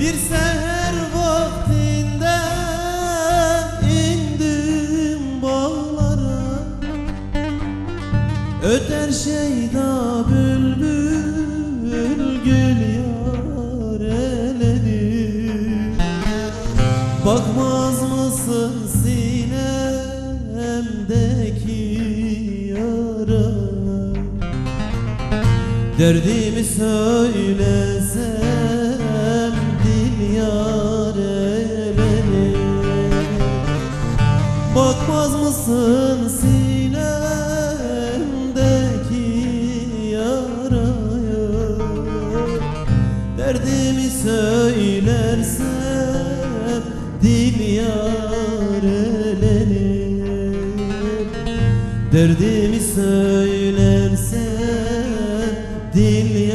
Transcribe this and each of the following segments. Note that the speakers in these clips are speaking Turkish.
Bir seher vaktinde indim bağlara. Öter şeyda bülbül gül yar eledir Bakmaz mısın sinemdeki yara? Derdimi söylesin Bakmaz mısın sinemdeki yaraya Derdimi söylersem dil yarelenir Derdimi söylersem dil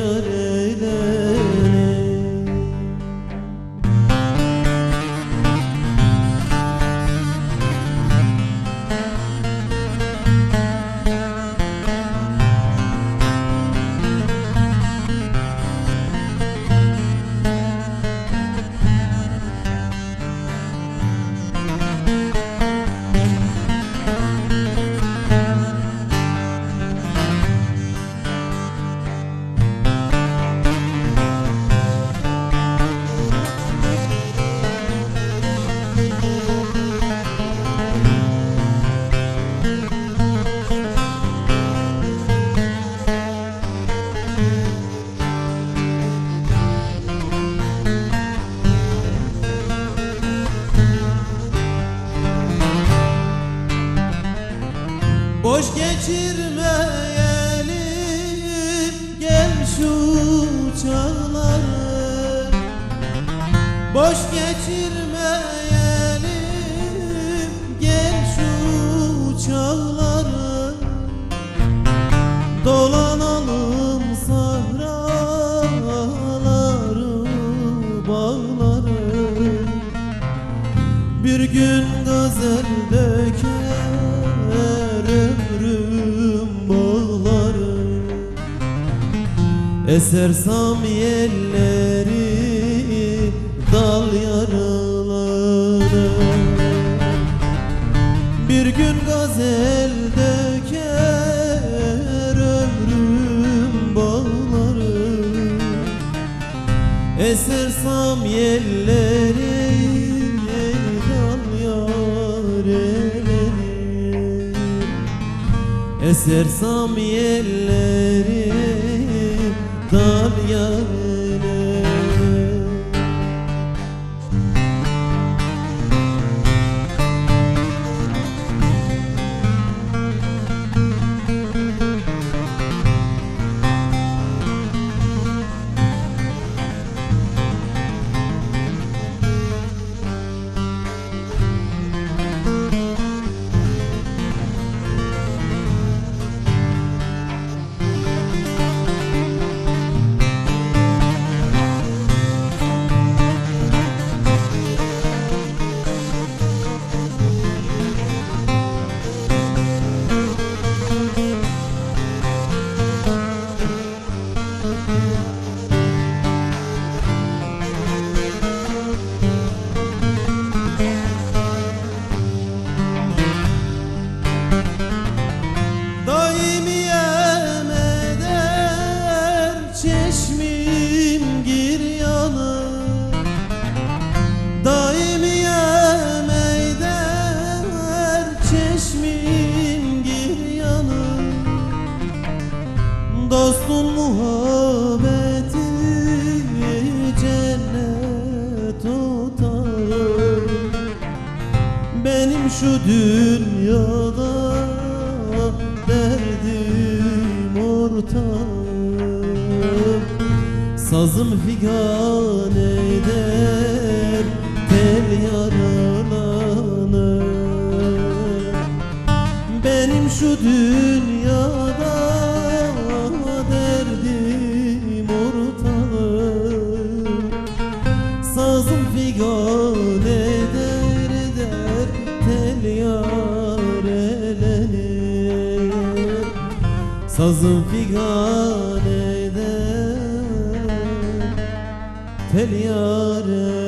Boş geçirmeyelim gel şu çağları. Boş geçirmeyelim gel şu çağları. Dolanalım sahraları bağları. Bir gün gazel döker Eser samiyelleri dal yaraları. Bir gün gazel döker ömrüm bağları. Eser samiyelleri dal yareleri. Eser samiyelleri dal yareleri çeşmim gir yanı Daimiyem eder çeşmim gir yanı Dostun muhabbeti cennet tutar. Benim şu dünyada derdim ortak Sazım figan eder tel yaralanır Benim şu dünyada derdim ortak Sazım figan eder eder tel yarelenir Sazım figan eder Fel